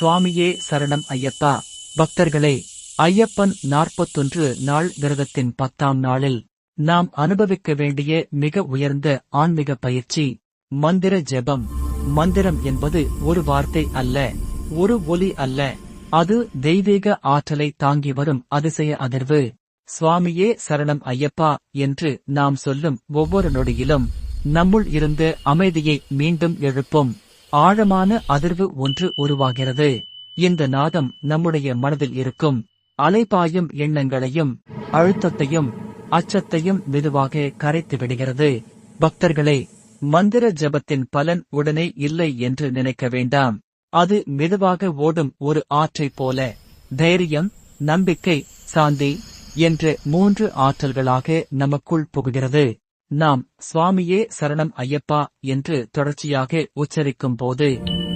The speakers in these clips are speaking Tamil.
சுவாமியே சரணம் ஐயப்பா. பக்தர்களே ஐயப்பன் நாற்பத்தொன்று நாள் விரதத்தின் பத்தாம் நாளில் நாம் அனுபவிக்க வேண்டிய மிக உயர்ந்த ஆன்மீக பயிற்சி மந்திர ஜெபம். மந்திரம் என்பது ஒரு வார்த்தை அல்ல ஒரு ஒலி அல்ல. அது தெய்வீக ஆற்றலை தாங்கி வரும் அதிசய அதிர்வு. சுவாமியே சரணம் ஐயப்பா என்று நாம் சொல்லும் ஒவ்வொரு நொடியிலும் நம்முள் இருந்த அமைதியை மீண்டும் எழுப்பும். ஆழமான அதிர்வு ஒன்று உருவாகிறது. இந்த நாதம் நம்முடைய மனதில் இருக்கும். அலைபாயும் எண்ணங்களையும் அழுத்தத்தையும் அச்சத்தையும் மெதுவாக கரைத்து விடுகிறது. பக்தர்களே மந்திர ஜபத்தின் பலன் உடனே இல்லை என்று நினைக்க வேண்டாம். அது மெதுவாக ஓடும் ஒரு ஆற்றைப் போல. தைரியம் நம்பிக்கை சாந்தி என்ற மூன்று ஆற்றல்களாக நமக்குள் புகுகிறது. நாம் சுவாமியே சரணம் ஐயப்பா என்று தொடர்ச்சியாக உச்சரிக்கும் போது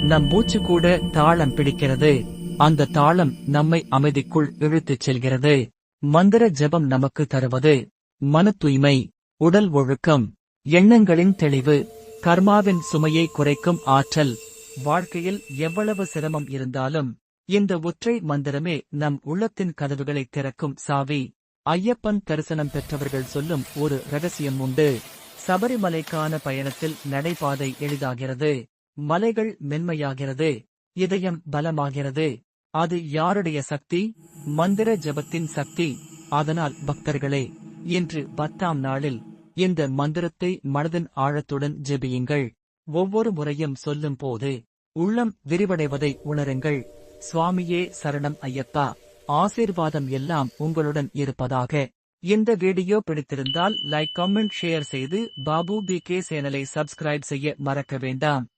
நம் மூச்சு கூட தாளம் பிடிக்கிறது. அந்த தாளம் நம்மை அமைதிக்குள் இழுத்துச் செல்கிறது. மந்திர ஜெபம் நமக்கு தருவது. மன தூய்மை உடல் ஒழுக்கம் எண்ணங்களின் தெளிவு கர்மாவின் சுமையை குறைக்கும் ஆற்றல். வாழ்க்கையில் எவ்வளவு சிரமம் இருந்தாலும் இந்த ஒற்றை மந்திரமே நம் உள்ளத்தின் கதவுகளை திறக்கும் சாவி. ஐயப்பன் தரிசனம் பெற்றவர்கள் சொல்லும் ஒரு ரகசியம் உண்டு. சபரிமலைக்கான பயணத்தில் நடைபாதை எளிதாகிறது. மலைகள் மென்மையாகிறது. இதயம் பலமாகிறது. அது யாருடைய சக்தி? மந்திர ஜபத்தின் சக்தி. அதனால் பக்தர்களே இன்று பத்தாம் நாளில் இந்த மந்திரத்தை மனதின் ஆழத்துடன் ஜெபியுங்கள். ஒவ்வொரு முறையும் சொல்லும் போது உள்ளம் விரிவடைவதை உணருங்கள். சுவாமியே சரணம் ஐயப்பா. ஆசீர்வாதம் எல்லாம் உங்களுடன் இருப்பதாக. இந்த வீடியோ பிடித்திருந்தால் லைக் கமெண்ட் ஷேர் செய்து பாபு பி கே சேனலை சப்ஸ்கிரைப் செய்ய மறக்க வேண்டாம்.